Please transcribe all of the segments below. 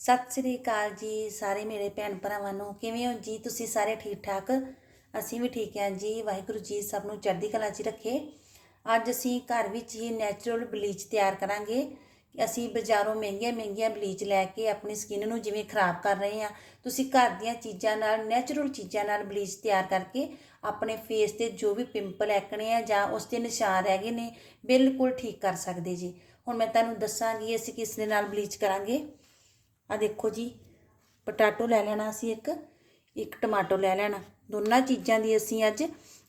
ਸਤਿ ਸ੍ਰੀ ਅਕਾਲ ਜੀ ਸਾਰੇ ਮੇਰੇ ਭੈਣ ਭਰਾਵਾਂ ਨੂੰ। ਕਿਵੇਂ ਹੋ ਜੀ ਤੁਸੀਂ ਸਾਰੇ ਠੀਕ ਠਾਕ ਅਸੀਂ ਵੀ ਠੀਕ ਹਾਂ ਜੀ, ਵਾਹਿਗੁਰੂ ਜੀ ਸਭ ਨੂੰ ਚੜ੍ਹਦੀ ਕਲਾ 'ਚ ਰੱਖੇ। ਅੱਜ ਅਸੀਂ ਘਰ ਵਿੱਚ ਹੀ ਨੈਚੁਰਲ ਬਲੀਚ ਤਿਆਰ ਕਰਾਂਗੇ। ਅਸੀਂ ਬਾਜ਼ਾਰੋਂ ਮਹਿੰਗੀਆਂ ਮਹਿੰਗੀਆਂ ਬਲੀਚ ਲੈ ਕੇ ਆਪਣੀ ਸਕਿਨ ਨੂੰ ਜਿਵੇਂ ਖਰਾਬ ਕਰ ਰਹੇ ਹਾਂ, ਤੁਸੀਂ ਘਰ ਦੀਆਂ ਚੀਜ਼ਾਂ ਨਾਲ ਨੈਚੁਰਲ ਚੀਜ਼ਾਂ ਨਾਲ ਬਲੀਚ ਤਿਆਰ ਕਰਕੇ ਆਪਣੇ ਫੇਸ ਤੇ ਜੋ ਵੀ ਪਿੰਪਲ ਐਕਣੇ ਆ ਜਾਂ ਉਸ ਤੇ ਨਿਸ਼ਾਨ ਰਹਿ ਗਏ ਨੇ, ਬਿਲਕੁਲ ਠੀਕ ਕਰ ਸਕਦੇ ਜੀ। ਹੁਣ ਮੈਂ ਤੁਹਾਨੂੰ ਦੱਸਾਂਗੀ ਅਸੀਂ ਕਿਸ ਦੇ ਨਾਲ ਬਲੀਚ ਕਰਾਂਗੇ। ਆ ਦੇਖੋ ਜੀ, ਪਟਾਟੋ ਲੈ ਲੈਣਾ ਅਸੀਂ ਇੱਕ ਇੱਕ ਟਮਾਟੋ ਲੈ ਲੈਣਾ। ਦੋਨਾਂ ਚੀਜ਼ਾਂ ਦੀ ਅਸੀਂ ਅੱਜ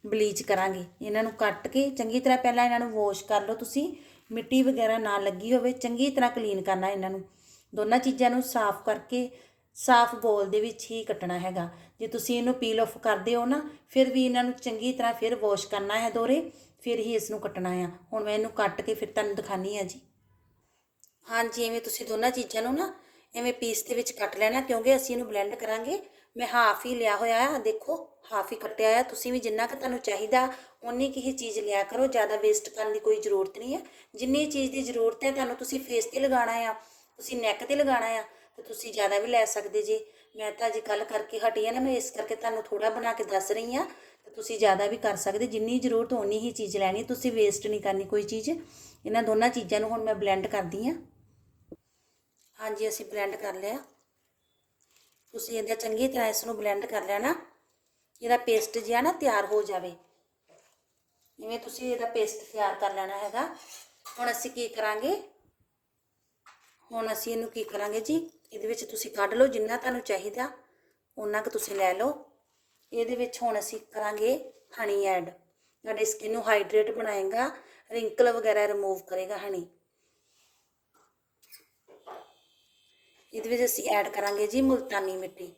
ਬਲੀਚ ਕਰਾਂਗੇ। ਇਹਨਾਂ ਨੂੰ ਕੱਟ ਕੇ ਚੰਗੀ ਤਰ੍ਹਾਂ ਪਹਿਲਾਂ ਇਹਨਾਂ ਨੂੰ ਵਾਸ਼ ਕਰ ਲਓ ਤੁਸੀਂ। ਮਿੱਟੀ ਵਗੈਰਾ ਨਾ ਲੱਗੀ ਹੋਵੇ, ਚੰਗੀ ਤਰ੍ਹਾਂ ਕਲੀਨ ਕਰਨਾ ਇਹਨਾਂ ਨੂੰ। ਦੋਨਾਂ ਚੀਜ਼ਾਂ ਨੂੰ ਸਾਫ਼ ਕਰਕੇ, ਸਾਫ਼ ਬੋਲ ਦੇ ਵਿੱਚ ਹੀ ਕੱਟਣਾ ਹੈਗਾ। ਜੇ ਤੁਸੀਂ ਇਹਨੂੰ ਪੀਲ ਆਫ ਕਰਦੇ ਹੋ ਨਾ, ਫਿਰ ਵੀ ਇਹਨਾਂ ਨੂੰ ਚੰਗੀ ਤਰ੍ਹਾਂ ਫਿਰ ਵਾਸ਼ ਕਰਨਾ ਹੈ ਦੋਰੇ ਫਿਰ ਹੀ ਇਸ ਨੂੰ ਕੱਟਣਾ ਆ। ਹੁਣ ਮੈਂ ਇਹਨੂੰ ਕੱਟ ਕੇ ਫਿਰ ਤੁਹਾਨੂੰ ਦਿਖਾਣੀ ਆ ਜੀ। ਹਾਂਜੀ, ਐਵੇਂ ਤੁਸੀਂ ਦੋਨਾਂ ਚੀਜ਼ਾਂ ਨੂੰ ਨਾ ਐਵੇਂ ਪੀਸ ਦੇ ਵਿੱਚ ਕੱਟ ਲੈਣਾ ਕਿਉਂਕਿ ਅਸੀਂ ਇਹਨੂੰ ਬਲੈਂਡ ਕਰਾਂਗੇ। ਮੈਂ ਹਾਫ ਹੀ ਲਿਆ ਹੋਇਆ ਆ, ਦੇਖੋ ਹਾਫ ਹੀ ਕੱਟਿਆ ਆ। ਤੁਸੀਂ ਵੀ ਜਿੰਨਾ ਕਿ ਤੁਹਾਨੂੰ ਚਾਹੀਦਾ ਉਨੀ ਕੀ ਹੀ ਚੀਜ਼ ਲਿਆ ਕਰੋ, ਜ਼ਿਆਦਾ ਵੇਸਟ ਕਰਨ ਦੀ ਕੋਈ ਜ਼ਰੂਰਤ ਨਹੀਂ ਹੈ ਜਿੰਨੀ ਚੀਜ਼ ਦੀ ਜ਼ਰੂਰਤ ਹੈ, ਤੁਹਾਨੂੰ ਤੁਸੀਂ ਫੇਸ ਤੇ ਲਗਾਉਣਾ ਆ, ਤੁਸੀਂ ਨੈਕ ਤੇ ਲਗਾਉਣਾ ਆ, ਤੇ ਤੁਸੀਂ ਜ਼ਿਆਦਾ ਵੀ ਲੈ ਸਕਦੇ ਜੀ। ਮੈਂ ਤਾਂ ਅੱਜ ਕੱਲ ਕਰਕੇ ਹਟੀ ਆ ਨਾ, ਮੈਂ ਇਸ ਕਰਕੇ ਤੁਹਾਨੂੰ ਥੋੜਾ ਬਣਾ ਕੇ ਦੱਸ ਰਹੀ ਆ, ਤੇ ਤੁਸੀਂ ਜ਼ਿਆਦਾ ਵੀ ਕਰ ਸਕਦੇ। ਜਿੰਨੀ ਜ਼ਰੂਰਤ ਉਨੀ ਹੀ ਚੀਜ਼ ਲੈਣੀ, ਤੁਸੀਂ ਵੇਸਟ ਨਹੀਂ ਕਰਨੀ ਕੋਈ ਚੀਜ਼। ਇਹਨਾਂ ਦੋਨਾਂ ਚੀਜ਼ਾਂ ਨੂੰ ਹੁਣ ਮੈਂ ਬਲੈਂਡ ਕਰਦੀ ਆ। ਹਾਂਜੀ, ਅਸੀਂ ਬਲੈਂਡ ਕਰ ਲਿਆ। ਤੁਸੀਂ ਇਹਦਾ ਚੰਗੀ ਤਰ੍ਹਾਂ ਇਸ ਨੂੰ ਬਲੈਂਡ ਕਰ ਲੈਣਾ, ਇਹਦਾ ਪੇਸਟ ਜਿਹਾ ਨਾ ਤਿਆਰ ਹੋ ਜਾਵੇ। ਜਿਵੇਂ ਤੁਸੀਂ ਇਹਦਾ ਪੇਸਟ ਤਿਆਰ ਕਰ ਲੈਣਾ ਹੈਗਾ। ਹੁਣ ਅਸੀਂ ਕੀ ਕਰਾਂਗੇ? ਹੁਣ ਅਸੀਂ ਇਹਨੂੰ ਕੀ ਕਰਾਂਗੇ ਜੀ? ਇਹਦੇ ਵਿੱਚ ਤੁਸੀਂ ਕੱਢ ਲਓ ਜਿੰਨਾ ਤੁਹਾਨੂੰ ਚਾਹੀਦਾ ਉਹਨਾਂ ਕੁ ਤੁਸੀਂ ਲੈ ਲਓ। ਇਹਦੇ ਵਿੱਚ ਹੁਣ ਅਸੀਂ ਕਰਾਂਗੇ ਹਨੀ ਐਡ ਤੁਹਾਡੀ ਸਕਿਨ ਨੂੰ ਹਾਈਡਰੇਟ ਬਣਾਏਗਾ ਰਿੰਕਲ ਵਗੈਰਾ ਰਿਮੂਵ ਕਰੇਗਾ ਹਨੀ ਇਹਦੇ ਵਿੱਚ ਅਸੀਂ ਐਡ ਕਰਾਂਗੇ ਜੀ ਮੁਲਤਾਨੀ ਮਿੱਟੀ।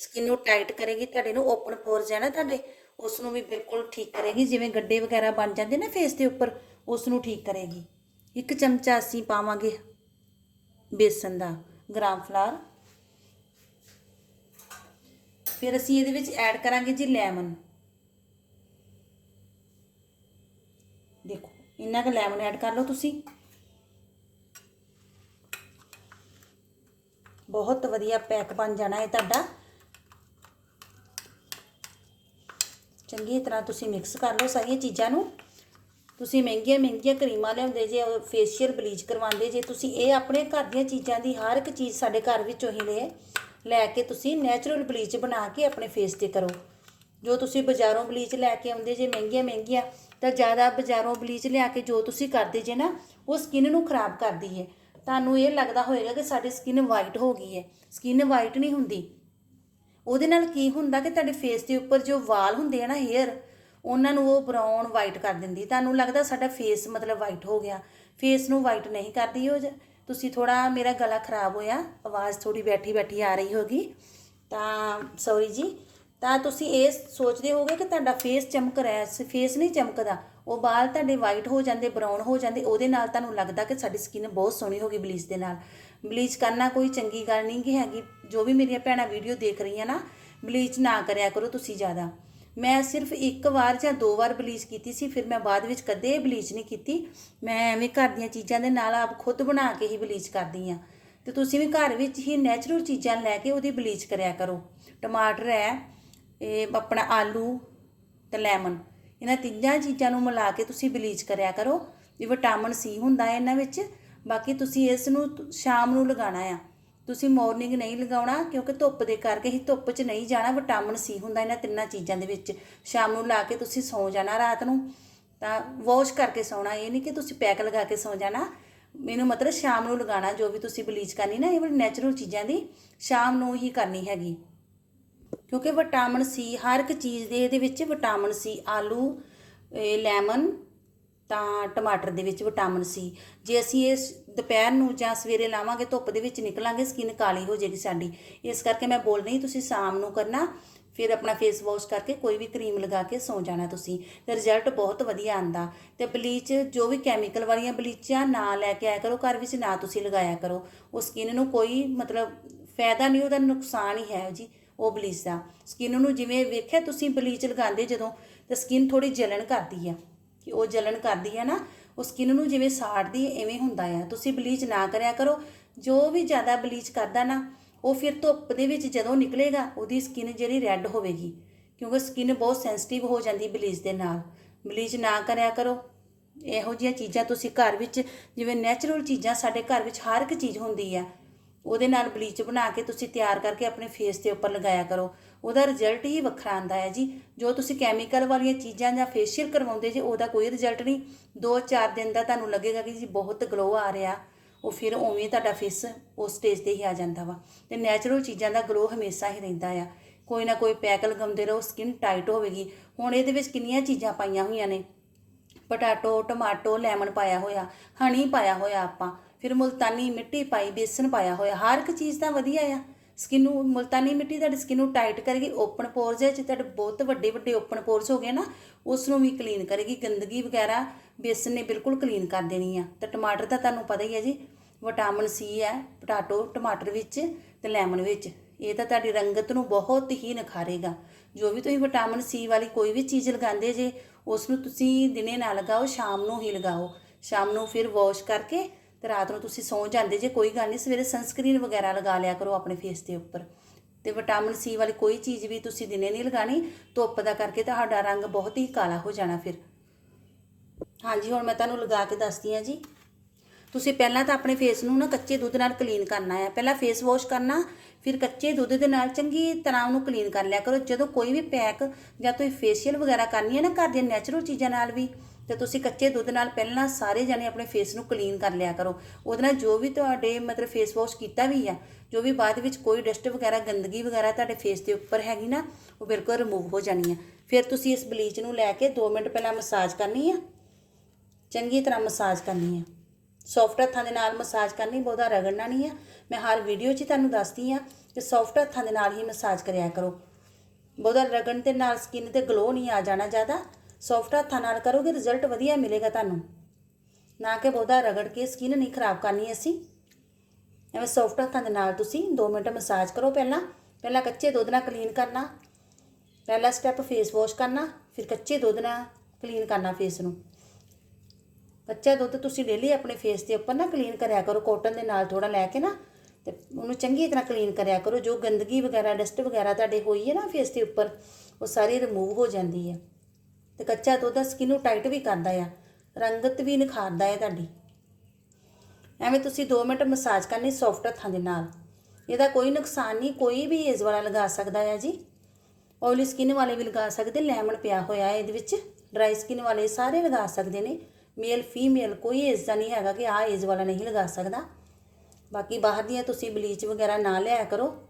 ਸਕਿਨ ਨੂੰ ਟਾਈਟ ਕਰੇਗੀ, ਤੁਹਾਡੇ ਨੂੰ ਓਪਨ ਪੋਰਸ ਹੈ ਨਾ ਤੁਹਾਡੇ ਉਸ ਨੂੰ ਵੀ ਬਿਲਕੁਲ ਠੀਕ ਕਰੇਗੀ, ਜਿਵੇਂ ਗੱਡੇ ਵਗੈਰਾ ਬਣ ਜਾਂਦੇ ਨਾ ਫੇਸ ਦੇ ਉੱਪਰ ਉਸ ਨੂੰ ਠੀਕ ਕਰੇਗੀ। ਇੱਕ ਚਮਚਾ ਅਸੀਂ ਪਾਵਾਂਗੇ ਬੇਸਨ ਦਾ, ਗ੍ਰਾਮ ਫਲਾਰ। ਫਿਰ ਅਸੀਂ ਇਹਦੇ ਵਿੱਚ ਐਡ ਕਰਾਂਗੇ ਜੀ ਲੈਮਨ ਦੇਖੋ, ਇੰਨਾ ਕੁ ਲੈਮਨ ਐਡ ਕਰ ਲਓ ਤੁਸੀਂ। ਬਹੁਤ ਵਧੀਆ ਪੈਕ ਬਣ ਜਾਣਾ ਹੈ ਤੁਹਾਡਾ। ਚੰਗੀ ਤਰ੍ਹਾਂ ਤੁਸੀਂ ਮਿਕਸ ਕਰ ਲਓ ਸਾਰੀਆਂ ਚੀਜ਼ਾਂ ਨੂੰ। ਤੁਸੀਂ ਮਹਿੰਗੀਆਂ ਮਹਿੰਗੀਆਂ ਕਰੀਮਾਂ ਲਿਆਉਂਦੇ ਜੇ ਫੇਸ਼ੀਅਲ ਬਲੀਚ ਕਰਵਾਉਂਦੇ ਜੇ, ਤੁਸੀਂ ਇਹ ਆਪਣੇ ਘਰ ਦੀਆਂ ਚੀਜ਼ਾਂ ਦੀ ਹਰ ਇੱਕ ਚੀਜ਼ ਸਾਡੇ ਘਰ ਵਿੱਚੋਂ ਹੀ ਲੈ ਲੈ ਕੇ ਤੁਸੀਂ ਨੈਚੁਰਲ ਬਲੀਚ ਬਣਾ ਕੇ ਆਪਣੇ ਫੇਸ ਤੇ ਕਰੋ। ਜੋ ਤੁਸੀਂ ਬਾਜ਼ਾਰੋਂ ਬਲੀਚ ਲੈ ਕੇ ਆਉਂਦੇ ਜੇ, ਮਹਿੰਗੀਆਂ ਮਹਿੰਗੀਆਂ, ਤਾਂ ਜ਼ਿਆਦਾ ਬਾਜ਼ਾਰੋਂ ਬਲੀਚ ਲਿਆ ਕੇ ਜੋ ਤੁਸੀਂ ਕਰਦੇ ਜੇ ਨਾ, ਉਹ ਸਕਿਨ ਨੂੰ ਖਰਾਬ ਕਰਦੀ ਹੈ। ਤੁਹਾਨੂੰ ਇਹ ਲੱਗਦਾ ਹੋਏਗਾ ਕਿ ਸਾਡੀ ਸਕਿਨ ਵਾਈਟ ਹੋ ਗਈ ਹੈ। ਸਕਿਨ ਵਾਈਟ ਨਹੀਂ ਹੁੰਦੀ। ਉਹਦੇ ਨਾਲ ਕੀ ਹੁੰਦਾ ਕਿ ਤੁਹਾਡੇ ਫੇਸ ਦੇ ਉੱਪਰ ਜੋ ਵਾਲ ਹੁੰਦੇ ਆ ਨਾ ਹੇਅਰ ਉਹਨਾਂ ਨੂੰ ਉਹ ਬਰਾਊਨ ਵਾਈਟ ਕਰ ਦਿੰਦੀ। ਤੁਹਾਨੂੰ ਲੱਗਦਾ ਸਾਡਾ ਫੇਸ ਮਤਲਬ ਵਾਈਟ ਹੋ ਗਿਆ। ਫੇਸ ਨੂੰ ਵਾਈਟ ਨਹੀਂ ਕਰਦੀ ਉਹ ਜ- ਤੁਸੀਂ ਥੋੜਾ ਮੇਰਾ ਗਲਾ ਖਰਾਬ ਹੋਇਆ, ਆਵਾਜ਼ ਥੋੜੀ ਬੈਠੀ ਬੈਠੀ ਆ ਰਹੀ ਹੋਗੀ। ਤਾਂ ਸੌਰੀ ਜੀ। ਤਾਂ ਤੁਸੀਂ ਇਹ ਸੋਚਦੇ ਹੋਗੇ ਕਿ ਤੁਹਾਡਾ ਫੇਸ ਚਮਕ ਰਿਹਾ ਹੈ ਫੇਸ ਨਹੀਂ ਚਮਕਦਾ। ਉਹ ਵਾਲ ਤੁਹਾਡੇ ਵਾਈਟ ਹੋ ਜਾਂਦੇ ਬਰਾਊਨ ਹੋ ਜਾਂਦੇ, ਉਹਦੇ ਨਾਲ ਤੁਹਾਨੂੰ ਲੱਗਦਾ ਕਿ ਸਾਡੀ ਸਕਿਨ ਬਹੁਤ ਸੋਹਣੀ ਹੋ ਗਈ ਬਲੀਚ ਦੇ ਨਾਲ। ਬਲੀਚ ਕਰਨਾ ਕੋਈ ਚੰਗੀ ਗੱਲ ਨਹੀਂ ਗੀ ਹੈਗੀ। ਜੋ ਵੀ ਮੇਰੀਆਂ ਭੈਣਾਂ ਵੀਡੀਓ ਦੇਖ ਰਹੀਆਂ ਨਾ ਬਲੀਚ ਨਾ ਕਰਿਆ ਕਰੋ ਤੁਸੀਂ ਜ਼ਿਆਦਾ। ਮੈਂ ਸਿਰਫ ਇੱਕ ਵਾਰ ਜਾਂ ਦੋ ਵਾਰ ਬਲੀਚ ਕੀਤੀ ਸੀ, ਫਿਰ ਮੈਂ ਬਾਅਦ ਵਿੱਚ ਕਦੇ ਬਲੀਚ ਨਹੀਂ ਕੀਤੀ। ਮੈਂ ਐਵੇਂ ਘਰ ਦੀਆਂ ਚੀਜ਼ਾਂ ਦੇ ਨਾਲ ਆਪ ਖੁਦ ਬਣਾ ਕੇ ਹੀ ਬਲੀਚ ਕਰਦੀ ਆ। ਤੇ ਤੁਸੀਂ ਵੀ ਘਰ ਵਿੱਚ ਹੀ ਨੈਚੁਰਲ ਚੀਜ਼ਾਂ ਲੈ ਕੇ ਉਹਦੀ ਬਲੀਚ ਕਰਿਆ ਕਰੋ। ਟਮਾਟਰ ਹੈ ਇਹ ਆਪਣਾ ਆਲੂ ਤੇ ਲੈਮਨ। ਇਹਨਾਂ ਤਿੰਨਾਂ ਚੀਜ਼ਾਂ ਨੂੰ ਮਿਲਾ ਕੇ ਤੁਸੀਂ ਬਲੀਚ ਕਰਿਆ ਕਰੋ। ਵੀ ਵਿਟਾਮਿਨ ਸੀ ਹੁੰਦਾ ਹੈ ਇਹਨਾਂ ਵਿੱਚ। ਬਾਕੀ ਤੁਸੀਂ ਇਸ ਨੂੰ ਸ਼ਾਮ ਨੂੰ ਲਗਾਉਣਾ ਆ। ਤੁਸੀਂ ਮਾਰਨਿੰਗ ਨਹੀਂ ਲਗਾਉਣਾ ਕਿਉਂਕਿ ਧੁੱਪ ਦੇ ਕਰਕੇ ਹੀ ਧੁੱਪ 'ਚ ਨਹੀਂ ਜਾਣਾ। ਵਿਟਾਮਿਨ ਸੀ ਹੁੰਦਾ ਇਹਨਾਂ ਤਿੰਨਾਂ ਚੀਜ਼ਾਂ ਦੇ ਵਿੱਚ। ਸ਼ਾਮ ਨੂੰ ਲਾ ਕੇ ਤੁਸੀਂ ਸੌਂ ਜਾਣਾ ਰਾਤ ਨੂੰ। ਤਾਂ ਵਾਸ਼ ਕਰਕੇ ਸੌਣਾ। ਇਹ ਨਹੀਂ ਕਿ ਤੁਸੀਂ ਪੈਕ ਲਗਾ ਕੇ ਸੌਂ ਜਾਣਾ। ਮੈਨੂੰ ਮਤਲਬ ਸ਼ਾਮ ਨੂੰ ਲਗਾਉਣਾ ਜੋ ਵੀ ਤੁਸੀਂ ਬਲੀਚ ਕਰਨੀ ਨਾ, ਇਹ ਵਾਲੀ ਨੈਚੁਰਲ ਚੀਜ਼ਾਂ ਦੀ ਸ਼ਾਮ ਨੂੰ ਹੀ ਕਰਨੀ ਹੈਗੀ। ਕਿਉਂਕਿ ਵਿਟਾਮਿਨ ਸੀ, ਹਰ ਇੱਕ ਚੀਜ਼ ਦੇ ਇਹਦੇ ਵਿੱਚ ਵਿਟਾਮਿਨ ਸੀ, ਆਲੂ, ਇਹ ਲੈਮਨ, ਤਾਂ ਟਮਾਟਰ ਦੇ ਵਿੱਚ ਵਿਟਾਮਿਨ ਸੀ। ਜੇ ਅਸੀਂ ਇਸ ਦੁਪਹਿਰ ਨੂੰ ਜਾਂ ਸਵੇਰੇ ਲਾਵਾਂਗੇ, ਧੁੱਪ ਦੇ ਵਿੱਚ ਨਿਕਲਾਂਗੇ, ਸਕਿਨ ਕਾਲੀ ਹੋ ਜਾਏਗੀ ਸਾਡੀ। ਇਸ ਕਰਕੇ ਮੈਂ ਬੋਲ ਰਹੀ ਤੁਸੀਂ ਸ਼ਾਮ ਨੂੰ ਕਰਨਾ, ਫਿਰ ਆਪਣਾ ਫੇਸ ਵਾਸ਼ ਕਰਕੇ ਕੋਈ ਵੀ ਕਰੀਮ ਲਗਾ ਕੇ ਸੌਂ ਜਾਣਾ ਤੁਸੀਂ। ਤੇ ਰਿਜ਼ਲਟ ਬਹੁਤ ਵਧੀਆ ਆਂਦਾ। ਤੇ ਬਲੀਚ ਜੋ ਵੀ ਕੈਮੀਕਲ ਵਾਲੀਆਂ ਬਲੀਚਾਂ ਨਾ ਲੈ ਕੇ ਆਇਆ ਕਰੋ, ਘਰ ਵਿੱਚ ਨਾ ਤੁਸੀਂ ਲਗਾਇਆ ਕਰੋ। ਉਹ ਸਕਿਨ ਨੂੰ ਕੋਈ ਮਤਲਬ ਫਾਇਦਾ ਨਹੀਂ, ਉਹਦਾ ਨੁਕਸਾਨ ਹੀ ਹੈ ਜੀ। ਉਹ ਬਲੀਚ ਦਾ। ਸਕਿਨ ਨੂੰ ਜਿਵੇਂ ਵੇਖਿਆ ਤੁਸੀਂ ਬਲੀਚ ਲਗਾਉਂਦੇ ਜਦੋਂ ਤਾਂ ਸਕਿਨ ਥੋੜੀ ਜਲਣ ਕਰਦੀ ਆ। ਕਿ ਉਹ ਜਲਣ ਕਰਦੀ ਆ ਨਾ ਉਹ ਸਕਿਨ ਨੂੰ ਜਿਵੇਂ ਸਾੜਦੀ ਹੈ, ਐਵੇਂ ਹੁੰਦਾ ਆ। ਤੁਸੀਂ ਬਲੀਚ ਨਾ ਕਰਿਆ ਕਰੋ। ਜੋ ਵੀ ਜ਼ਿਆਦਾ ਬਲੀਚ ਕਰਦਾ ਨਾ ਉਹ ਫਿਰ ਧੁੱਪ ਦੇ ਵਿੱਚ ਜਦੋਂ ਨਿਕਲੇਗਾ ਉਹਦੀ ਸਕਿਨ ਜਿਹੜੀ ਰੈੱਡ ਹੋਵੇਗੀ। ਕਿਉਂਕਿ ਸਕਿਨ ਬਹੁਤ ਸੈਂਸਿਟਿਵ ਹੋ ਜਾਂਦੀ ਬਲੀਚ ਦੇ ਨਾਲ। ਬਲੀਚ ਨਾ ਕਰਿਆ ਕਰੋ। ਇਹੋ ਜਿਹੀਆਂ ਚੀਜ਼ਾਂ ਤੁਸੀਂ ਘਰ ਵਿੱਚ ਜਿਵੇਂ ਨੈਚੁਰਲ ਚੀਜ਼ਾਂ ਸਾਡੇ ਘਰ ਵਿੱਚ ਹਰ ਇੱਕ ਚੀਜ਼ ਹੁੰਦੀ ਆ। ਉਹਦੇ ਨਾਲ ਬਲੀਚ ਬਣਾ ਕੇ ਤੁਸੀਂ ਤਿਆਰ ਕਰਕੇ ਆਪਣੇ ਫੇਸ ਦੇ ਉੱਪਰ ਲਗਾਇਆ ਕਰੋ। ਉਹਦਾ ਰਿਜ਼ਲਟ ਹੀ ਵੱਖਰਾ ਆਂਦਾ ਹੈ ਜੀ। ਜੋ ਤੁਸੀਂ ਕੈਮੀਕਲ ਵਾਲੀਆਂ ਚੀਜ਼ਾਂ ਜਾਂ ਫੇਸ਼ੀਅਲ ਕਰਵਾਉਂਦੇ ਜੇ, ਉਹਦਾ ਕੋਈ ਰਿਜ਼ਲਟ ਨਹੀਂ। 2-4 ਦਿਨ ਦਾ ਤੁਹਾਨੂੰ ਲੱਗੇਗਾ ਕਿ ਜੀ ਬਹੁਤ ਗਲੋ ਆ ਰਿਹਾ। ਉਹ ਫਿਰ ਉਵੇਂ ਤੁਹਾਡਾ ਫੇਸ ਉਸ ਸਟੇਜ ਤੇ ਹੀ ਆ ਜਾਂਦਾ ਵਾ। ਤੇ ਨੈਚੁਰਲ ਚੀਜ਼ਾਂ ਦਾ ਗਲੋ ਹਮੇਸ਼ਾ ਹੀ ਰਹਿੰਦਾ ਆ। ਕੋਈ ਨਾ ਕੋਈ ਪੈਕ ਲਗਾਉਂਦੇ ਰਹੋ ਸਕਿਨ ਟਾਈਟ ਹੋਵੇਗੀ। ਹੁਣ ਇਹਦੇ ਵਿੱਚ ਕਿੰਨੀਆਂ ਚੀਜ਼ਾਂ ਪਾਈਆਂ ਹੋਈਆਂ ਨੇ? ਪਟਾਟੋ, ਟਮਾਟੋ ਲੈਮਨ ਪਾਇਆ ਹੋਇਆ ਹਣੀ ਪਾਇਆ ਹੋਇਆ ਆਪਾਂ। ਫਿਰ ਮੁਲਤਾਨੀ ਮਿੱਟੀ ਪਾਈ, ਬੇਸਨ ਪਾਇਆ ਹੋਇਆ, ਹਰ ਇੱਕ ਚੀਜ਼ ਤਾਂ ਵਧੀਆ ਆ। ਸਕਿਨ ਨੂੰ, ਮੁਲਤਾਨੀ ਮਿੱਟੀ ਤੁਹਾਡੀ ਸਕਿਨ ਨੂੰ ਟਾਈਟ ਕਰੇਗੀ, ਓਪਨ ਪੋਰਸ ਵਿੱਚ ਤੁਹਾਡੇ ਬਹੁਤ ਵੱਡੇ ਵੱਡੇ ਓਪਨ ਪੋਰਸ ਹੋ ਗਏ ਨਾ ਉਸ ਨੂੰ ਵੀ ਕਲੀਨ ਕਰੇਗੀ, ਗੰਦਗੀ ਵਗੈਰਾ, ਬੇਸਨ ਨੇ ਬਿਲਕੁਲ ਕਲੀਨ ਕਰ ਦੇਣੀ ਆ। ਤਾਂ ਟਮਾਟਰ ਤਾਂ ਤੁਹਾਨੂੰ ਪਤਾ ਹੀ ਹੈ ਜੀ, ਵਿਟਾਮਿਨ ਸੀ ਹੈ, ਪਟਾਟੋ, ਟਮਾਟਰ ਵਿੱਚ ਤੇ ਲੈਮਨ ਵਿੱਚ। ਇਹ ਤਾਂ ਤੁਹਾਡੀ ਰੰਗਤ ਨੂੰ ਬਹੁਤ ਹੀ ਨਿਖਾਰੇਗਾ। ਜੋ ਵੀ ਤੁਸੀਂ ਵਿਟਾਮਿਨ ਸੀ ਵਾਲੀ ਕੋਈ ਵੀ ਚੀਜ਼ ਲਗਾਉਂਦੇ ਜੇ ਉਸ ਨੂੰ ਤੁਸੀਂ ਦਿਨੇ ਨਾ ਲਗਾਓ, ਸ਼ਾਮ ਨੂੰ ਹੀ ਲਗਾਓ। ਸ਼ਾਮ ਨੂੰ ਫਿਰ ਵਾਸ਼ ਕਰਕੇ ਤੇ ਰਾਤ ਨੂੰ ਤੁਸੀਂ ਸੌਂ ਜਾਂਦੇ ਜੇ, ਕੋਈ ਗੱਲ ਨਹੀਂ, ਸਵੇਰੇ ਸਨਸਕ੍ਰੀਨ ਵਗੈਰਾ ਲਗਾ ਲਿਆ ਕਰੋ ਆਪਣੇ ਫੇਸ ਦੇ ਉੱਪਰ। ਤੇ ਵਿਟਾਮਿਨ ਸੀ ਵਾਲੀ ਕੋਈ ਚੀਜ਼ ਵੀ ਤੁਸੀਂ ਦਿਨੇ ਨਹੀਂ ਲਗਾਣੀ, ਧੁੱਪ ਦਾ ਕਰਕੇ ਤੁਹਾਡਾ ਰੰਗ ਬਹੁਤ ਹੀ ਕਾਲਾ ਹੋ ਜਾਣਾ ਫਿਰ। ਹਾਂਜੀ, ਹੁਣ ਮੈਂ ਤੁਹਾਨੂੰ ਲਗਾ ਕੇ ਦੱਸਦੀ ਹਾਂ ਜੀ। ਤੁਸੀਂ ਪਹਿਲਾਂ ਤਾਂ ਆਪਣੇ ਫੇਸ ਨੂੰ ਨਾ ਕੱਚੇ ਦੁੱਧ ਨਾਲ ਕਲੀਨ ਕਰਨਾ ਹੈ ਪਹਿਲਾਂ ਫੇਸ ਵਾਸ਼ ਕਰਨਾ, ਫਿਰ ਕੱਚੇ ਦੁੱਧ ਦੇ ਨਾਲ ਚੰਗੀ ਤਰ੍ਹਾਂ ਉਹਨੂੰ ਕਲੀਨ ਕਰ ਲਿਆ ਕਰੋ। ਜਦੋਂ ਕੋਈ ਵੀ ਪੈਕ ਜਾਂ ਤੁਸੀਂ ਫੇਸ਼ੀਅਲ ਵਗੈਰਾ ਕਰਨੀ ਹੈ ਨਾ, ਘਰ ਦੀਆਂ ਨੈਚੁਰਲ ਚੀਜ਼ਾਂ ਨਾਲ ਵੀ ਤੇ ਤੁਸੀਂ ਕੱਚੇ ਦੁੱਧ ਨਾਲ ਪਹਿਲਾਂ ਸਾਰੇ ਜਣੇ ਆਪਣੇ ਫੇਸ ਨੂੰ ਕਲੀਨ ਕਰ ਲਿਆ ਕਰੋ। ਉਹਦੇ ਨਾਲ ਜੋ ਵੀ ਤੁਹਾਡੇ ਮਤਲਬ ਫੇਸ ਵਾਸ਼ ਕੀਤਾ ਵੀ ਆ, ਜੋ ਵੀ ਬਾਅਦ ਵਿੱਚ ਕੋਈ ਡਸਟ ਵਗੈਰਾ, ਗੰਦਗੀ ਵਗੈਰਾ ਤੁਹਾਡੇ ਫੇਸ ਦੇ ਉੱਪਰ ਹੈਗੀ ਨਾ, ਉਹ ਬਿਲਕੁਲ ਰਿਮੂਵ ਹੋ ਜਾਣੀ ਆ। ਫਿਰ ਤੁਸੀਂ ਇਸ ਬਲੀਚ ਨੂੰ ਲੈ ਕੇ 2 ਮਿੰਟ ਪਹਿਲਾਂ ਮਸਾਜ ਕਰਨੀ ਆ। ਚੰਗੀ ਤਰ੍ਹਾਂ ਮਸਾਜ ਕਰਨੀ ਆ। ਸੌਫਟ ਹੱਥਾਂ ਦੇ ਨਾਲ ਮਸਾਜ ਕਰਨੀ, ਬਹੁਤਾ ਰਗੜਨਾ ਨਹੀਂ ਆ। ਮੈਂ ਹਰ ਵੀਡੀਓ 'ਚ ਤੁਹਾਨੂੰ ਦੱਸਦੀ ਆ ਕਿ ਸੌਫਟ ਹੱਥਾਂ ਦੇ ਨਾਲ ਹੀ ਮਸਾਜ ਕਰਿਆ ਕਰੋ। ਬਹੁਤਾ ਰਗੜਨ ਦੇ ਨਾਲ ਸਕਿਨ ਤੇ ਗਲੋ ਨਹੀਂ ਆ ਜਾਣਾ ਜ਼ਿਆਦਾ। ਸੌਫਟ ਹੱਥਾਂ ਨਾਲ ਕਰੋਗੇ ਰਿਜ਼ਲਟ ਵਧੀਆ ਮਿਲੇਗਾ ਤੁਹਾਨੂੰ। ਨਾ ਕਿ ਬਹੁਤਾ ਰਗੜ ਕੇ ਸਕਿਨ ਨਹੀਂ ਖਰਾਬ ਕਰਨੀ ਅਸੀਂ। ਐਵੇਂ ਸੌਫਟ ਹੱਥਾਂ ਦੇ ਨਾਲ ਤੁਸੀਂ 2 ਮਿੰਟ ਮਸਾਜ ਕਰੋ ਪਹਿਲਾਂ। ਪਹਿਲਾਂ ਕੱਚੇ ਦੁੱਧ ਨਾਲ ਕਲੀਨ ਕਰਨਾ। ਪਹਿਲਾ ਸਟੈਪ ਫੇਸ ਵਾਸ਼ ਕਰਨਾ, ਫਿਰ ਕੱਚੇ ਦੁੱਧ ਨਾਲ ਕਲੀਨ ਕਰਨਾ ਫੇਸ ਨੂੰ। ਕੱਚਾ ਦੁੱਧ ਤੁਸੀਂ ਡੇਲੀ ਆਪਣੇ ਫੇਸ ਦੇ ਉੱਪਰ ਨਾ ਕਲੀਨ ਕਰਿਆ ਕਰੋ ਕੋਟਨ ਦੇ ਨਾਲ ਥੋੜਾ ਲੈ ਕੇ ਨਾ, ਤੇ ਉਹਨੂੰ ਚੰਗੀ ਤਰ੍ਹਾਂ ਕਲੀਨ ਕਰਿਆ ਕਰੋ। ਜੋ ਗੰਦਗੀ ਵਗੈਰਾ ਡਸਟ ਵਗੈਰਾ ਤੁਹਾਡੇ ਹੋਈ ਹੈ ਨਾ ਫੇਸ ਦੇ ਉੱਪਰ, ਉਹ ਸਾਰੀ ਰਿਮੂਵ ਹੋ ਜਾਂਦੀ ਹੈ। ਤੇ ਕੱਚਾ ਦੁੱਧ ਸਕਿਨ ਨੂੰ ਟਾਈਟ ਵੀ ਕਰਦਾ ਆ। ਰੰਗਤ ਵੀ ਨਿਖਾਰਦਾ ਹੈ ਤੁਹਾਡੀ। ਐਵੇਂ ਤੁਸੀਂ 2 ਮਿੰਟ ਮਸਾਜ ਕਰਨੀ ਸੌਫਟ ਹੱਥਾਂ ਦੇ ਨਾਲ। ਇਹਦਾ ਕੋਈ ਨੁਕਸਾਨ ਨਹੀਂ, ਕੋਈ ਵੀ ਏਜ ਵਾਲਾ ਲਗਾ ਸਕਦਾ ਹੈ ਜੀ। ਆਇਲੀ ਸਕਿਨ ਵਾਲੇ ਵੀ ਲਗਾ ਸਕਦੇ ਲੈਮਨ ਪਿਆ ਹੋਇਆ ਹੈ ਇਹਦੇ ਵਿੱਚ। ਡਰਾਈ ਸਕਿਨ ਵਾਲੇ ਸਾਰੇ ਲਗਾ ਸਕਦੇ ਨੇ। ਮੇਲ ਫੀਮੇਲ ਕੋਈ ਏਜ ਦਾ ਨਹੀਂ ਹੈਗਾ ਕਿ ਆਹ ਏਜ ਵਾਲਾ ਨਹੀਂ ਲਗਾ ਸਕਦਾ। ਬਾਕੀ ਬਾਹਰ ਦੀਆਂ ਤੁਸੀਂ ਬਲੀਚ ਵਗੈਰਾ ਨਾ ਲਿਆ ਕਰੋ।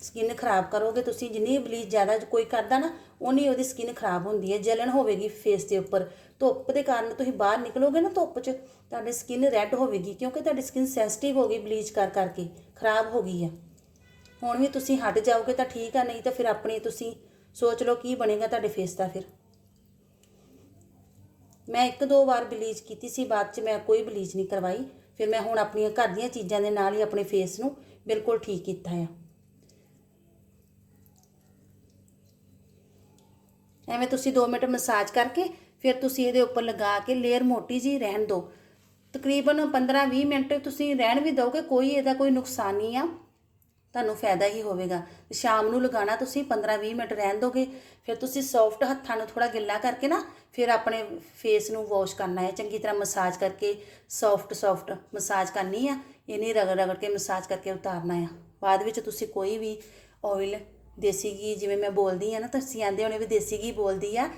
ਸਕਿਨ ਖਰਾਬ ਕਰੋਗੇ, ਤੁਸੀਂ ਜਿੰਨੀ ਬਲੀਚ ਜ਼ਿਆਦਾ ਕੋਈ ਕਰਦਾ ਨਾ ਉਨੀ ਉਹਦੀ ਸਕਿਨ ਖਰਾਬ ਹੁੰਦੀ ਹੈ ਜਲਨ ਹੋਵੇਗੀ ਫੇਸ ਦੇ ਉੱਪਰ। ਧੁੱਪ ਦੇ ਕਾਰਨ ਤੁਸੀਂ ਬਾਹਰ ਨਿਕਲੋਗੇ ਨਾ ਧੁੱਪ 'ਚ, ਤੁਹਾਡੀ ਸਕਿਨ ਰੈੱਡ ਹੋਵੇਗੀ, ਕਿਉਂਕਿ ਤੁਹਾਡੀ ਸਕਿਨ ਸੈਂਸਿਟਿਵ ਹੋ ਗਈ ਬਲੀਚ ਕਰ, ਕਰਕੇ, ਖਰਾਬ ਹੋ ਗਈ ਹੈ ਹੁਣ ਵੀ ਤੁਸੀਂ ਹਟ ਜਾਓਗੇ ਤਾਂ ਠੀਕ ਆ, ਨਹੀਂ ਤਾਂ ਫਿਰ ਆਪਣੀ ਤੁਸੀਂ ਸੋਚ ਲਓ ਕੀ ਬਣੇਗਾ ਤੁਹਾਡੇ ਫੇਸ ਦਾ ਫਿਰ। ਮੈਂ ਇੱਕ ਦੋ ਵਾਰ ਬਲੀਚ ਕੀਤੀ ਸੀ, ਬਾਅਦ 'ਚ ਮੈਂ ਕੋਈ ਬਲੀਚ ਨਹੀਂ ਕਰਵਾਈ। ਫਿਰ ਮੈਂ ਹੁਣ ਆਪਣੀਆਂ ਘਰ ਦੀਆਂ ਚੀਜ਼ਾਂ ਦੇ ਨਾਲ ਹੀ ਆਪਣੇ ਫੇਸ ਨੂੰ ਬਿਲਕੁਲ ਠੀਕ ਕੀਤਾ ਆ। ਐਵੇਂ ਤੁਸੀਂ 2 ਮਿੰਟ ਮਸਾਜ ਕਰਕੇ ਫਿਰ ਤੁਸੀਂ ਇਹਦੇ ਉੱਪਰ ਲਗਾ ਕੇ ਲੇਅਰ ਮੋਟੀ ਜੀ ਰਹਿਣ ਦਿਓ। ਤਕਰੀਬਨ 15-20 ਮਿੰਟ ਤੁਸੀਂ ਰਹਿਣ ਵੀ ਦਿਓਗੇ, ਕੋਈ ਇਹਦਾ ਕੋਈ ਨੁਕਸਾਨ ਨਹੀਂ ਆ। ਤੁਹਾਨੂੰ ਫਾਇਦਾ ਹੀ ਹੋਵੇਗਾ। ਸ਼ਾਮ ਨੂੰ ਲਗਾਣਾ ਤੁਸੀਂ 15-20 ਮਿੰਟ ਰਹਿਣ ਦੋਗੇ ਫਿਰ ਤੁਸੀਂ ਸੌਫਟ ਹੱਥਾਂ ਨੂੰ ਥੋੜਾ ਗਿੱਲਾ ਕਰਕੇ ਨਾ ਫਿਰ ਆਪਣੇ ਫੇਸ ਨੂੰ ਵਾਸ਼ ਕਰਨਾ ਹੈ। ਚੰਗੀ ਤਰ੍ਹਾਂ ਮਸਾਜ ਕਰਕੇ ਸੌਫਟ ਸੌਫਟ ਮਸਾਜ ਕਰਨੀ ਆ। ਇਹਨੇ ਰਗੜ ਰਗੜ ਕੇ ਮਸਾਜ ਕਰਕੇ ਉਤਾਰਨਾ ਆ। ਬਾਅਦ ਵਿੱਚ ਤੁਸੀਂ ਕੋਈ ਵੀ ਆਇਲ ਦੇਸੀ ਘੀ ਜਿਵੇਂ ਮੈਂ ਬੋਲਦੀ ਆ ਨਾ, ਤੁਸੀਂ ਆਂਦੇ ਹੋਣੇ ਵੀ ਦੇਸੀ ਘੀ ਬੋਲਦੀ ਆ।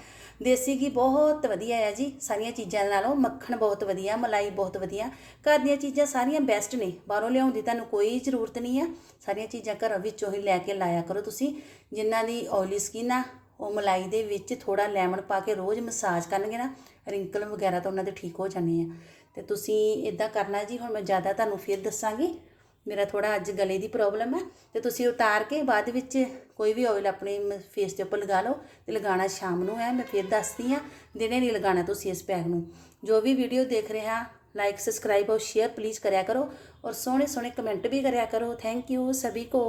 ਦੇਸੀ ਘੀ ਬਹੁਤ ਵਧੀਆ ਆ ਜੀ, ਸਾਰੀਆਂ ਚੀਜ਼ਾਂ ਨਾਲੋਂ ਮੱਖਣ ਬਹੁਤ ਵਧੀਆ, ਮਲਾਈ ਬਹੁਤ ਵਧੀਆ। ਘਰ ਦੀਆਂ ਚੀਜ਼ਾਂ ਸਾਰੀਆਂ ਬੈਸਟ ਨੇ, ਬਾਹਰੋਂ ਲਿਆਉਣ ਦੀ ਤੁਹਾਨੂੰ ਕੋਈ ਜ਼ਰੂਰਤ ਨਹੀਂ ਆ। ਸਾਰੀਆਂ ਚੀਜ਼ਾਂ ਘਰ ਵਿੱਚੋਂ ਹੀ ਲੈ ਕੇ ਲਾਇਆ ਕਰੋ ਤੁਸੀਂ, ਜਿਨ੍ਹਾਂ ਦੀ ਆਇਲੀ ਸਕਿਨ ਆ, ਉਹ ਮਲਾਈ ਦੇ ਵਿੱਚ ਥੋੜਾ ਲੈਮਨ ਪਾ ਕੇ ਰੋਜ਼ ਮਸਾਜ ਕਰਨਗੇ ਨਾ ਰਿੰਕਲ ਵਗੈਰਾ ਤਾਂ ਉਹਨਾਂ ਦੇ ਠੀਕ ਹੋ ਜਾਣੇ ਆ। ਤੇ ਤੁਸੀਂ ਇਦਾਂ ਕਰਨਾ ਜੀ, ਹੁਣ ਮੈਂ ਜ਼ਿਆਦਾ ਤੁਹਾਨੂੰ ਫਿਰ ਦੱਸਾਂਗੀ। ਮੇਰਾ ਥੋੜਾ ਅੱਜ ਗਲੇ ਦੀ ਪ੍ਰੋਬਲਮ ਹੈ ਤੇ ਤੁਸੀਂ ਉਤਾਰ ਕੇ ਬਾਅਦ ਵਿੱਚ ਕੋਈ ਵੀ ਆਇਲ ਆਪਣੇ ਫੇਸ ਦੇ ਉੱਪਰ ਲਗਾ ਲਓ ਤੇ ਲਗਾਉਣਾ ਸ਼ਾਮ ਨੂੰ ਹੈ, ਮੈਂ ਫਿਰ ਦੱਸਦੀ ਆ ਦਿਨੇ ਨਹੀਂ ਲਗਾਉਣਾ ਤੁਸੀਂ ਇਸ ਪੈਕ ਨੂੰ। ਜੋ ਵੀ ਵੀਡੀਓ ਦੇਖ ਰਿਹਾ ਲਾਈਕ ਸਬਸਕ੍ਰਾਈਬ ਔਰ ਸ਼ੇਅਰ ਪਲੀਜ਼ ਕਰਿਆ ਕਰੋ ਔਰ ਸੋਹਣੇ ਸੋਹਣੇ ਕਮੈਂਟ ਵੀ ਕਰਿਆ ਕਰੋ। ਥੈਂਕ ਯੂ ਸਭੀ ਕੋ।